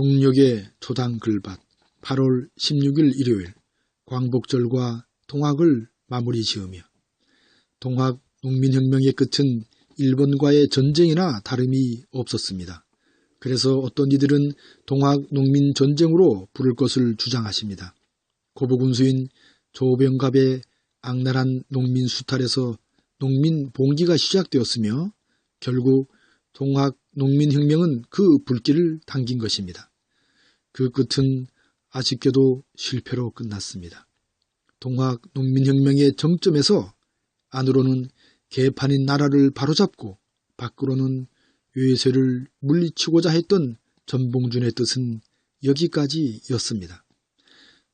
동력의 초당 글밭 8월 16일 일요일 광복절과 동학을 마무리 지으며 동학 농민혁명의 끝은 일본과의 전쟁이나 다름이 없었습니다. 그래서 어떤 이들은 동학 농민 전쟁으로 부를 것을 주장하십니다. 고부군수인 조병갑의 악랄한 농민 수탈에서 농민 봉기가 시작되었으며 결국 동학 농민혁명은 그 불길을 당긴 것입니다. 그 끝은 아쉽게도 실패로 끝났습니다. 동학 농민혁명의 정점에서 안으로는 개판인 나라를 바로잡고 밖으로는 외세를 물리치고자 했던 전봉준의 뜻은 여기까지였습니다.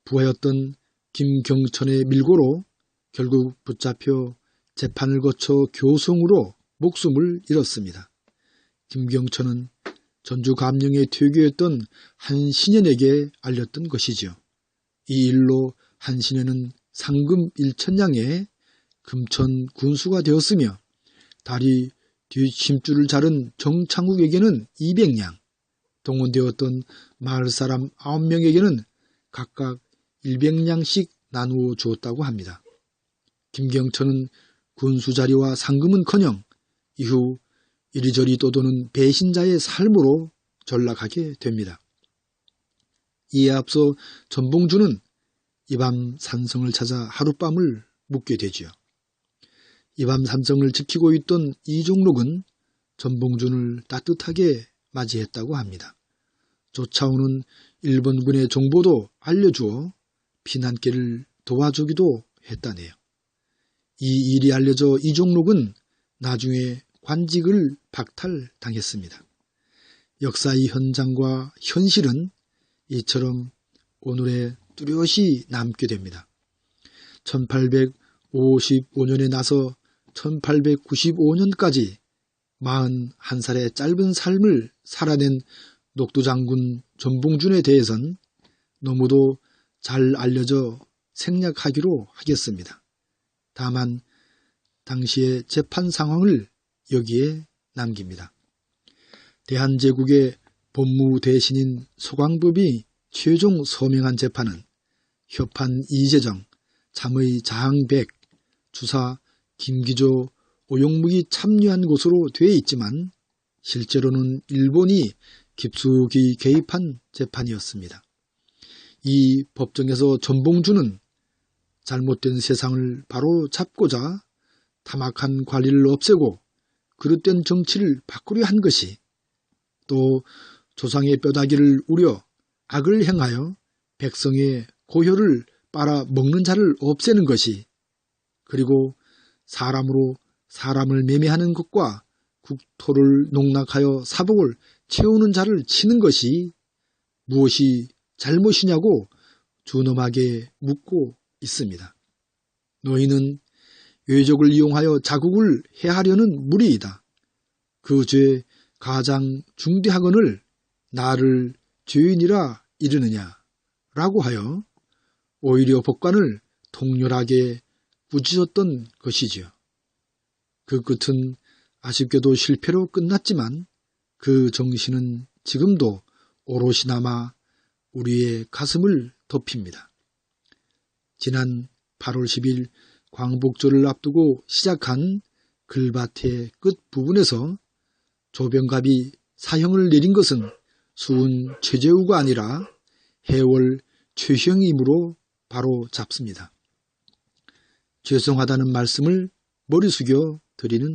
부하였던 김경천의 밀고로 결국 붙잡혀 재판을 거쳐 교성으로 목숨을 잃었습니다. 김경천은 전주 감령의 퇴교였던 한신현에게 알렸던 것이지요. 이 일로 한신현은 상금 1천냥의 금천 군수가 되었으며 다리 뒷심줄을 자른 정창국에게는 200냥, 동원되었던 마을 사람 9명에게는 각각 100냥씩 나누어 주었다고 합니다. 김경천은 군수 자리와 상금은커녕 이후 이리저리 떠도는 배신자의 삶으로 전락하게 됩니다. 이에 앞서 전봉주는 이밤 산성을 찾아 하룻밤을 묵게 되지요. 이밤 산성을 지키고 있던 이종록은 전봉준을 따뜻하게 맞이했다고 합니다. 쫓아오는 일본군의 정보도 알려주어 피난길을 도와주기도 했다네요. 이 일이 알려져 이종록은 나중에 관직을 박탈당했습니다. 역사의 현장과 현실은 이처럼 오늘에 뚜렷이 남게 됩니다. 1855년에 나서 1895년까지 41살의 짧은 삶을 살아낸 녹두장군 전봉준에 대해선 너무도 잘 알려져 생략하기로 하겠습니다. 다만 당시의 재판 상황을 여기에 남깁니다. 대한제국의 법무 대신인 소광법이 최종 서명한 재판은 협판 이재정, 참의 자항백, 주사 김기조, 오용묵이 참여한 곳으로 되어 있지만 실제로는 일본이 깊숙이 개입한 재판이었습니다. 이 법정에서 전봉주는 잘못된 세상을 바로 잡고자 타막한 관리를 없애고 그릇된 정치를 바꾸려 한 것이 또 조상의 뼈다귀를 우려 악을 행하여 백성의 고혈을 빨아 먹는 자를 없애는 것이 그리고 사람으로 사람을 매매하는 것과 국토를 농락하여 사복을 채우는 자를 치는 것이 무엇이 잘못이냐고 준엄하게 묻고 있습니다. 너희는 외적을 이용하여 자국을 해하려는 무리이다. 그 죄 가장 중대하거늘 나를 죄인이라 이르느냐 라고 하여 오히려 법관을 통렬하게 꾸짖었던 것이지요. 그 끝은 아쉽게도 실패로 끝났지만 그 정신은 지금도 오롯이 남아 우리의 가슴을 덮입니다. 지난 8월 10일 광복절을 앞두고 시작한 글밭의 끝부분에서 조병갑이 사형을 내린 것은 수은 최재우가 아니라 해월 최형이므로 바로 잡습니다. 죄송하다는 말씀을 머리 숙여 드리는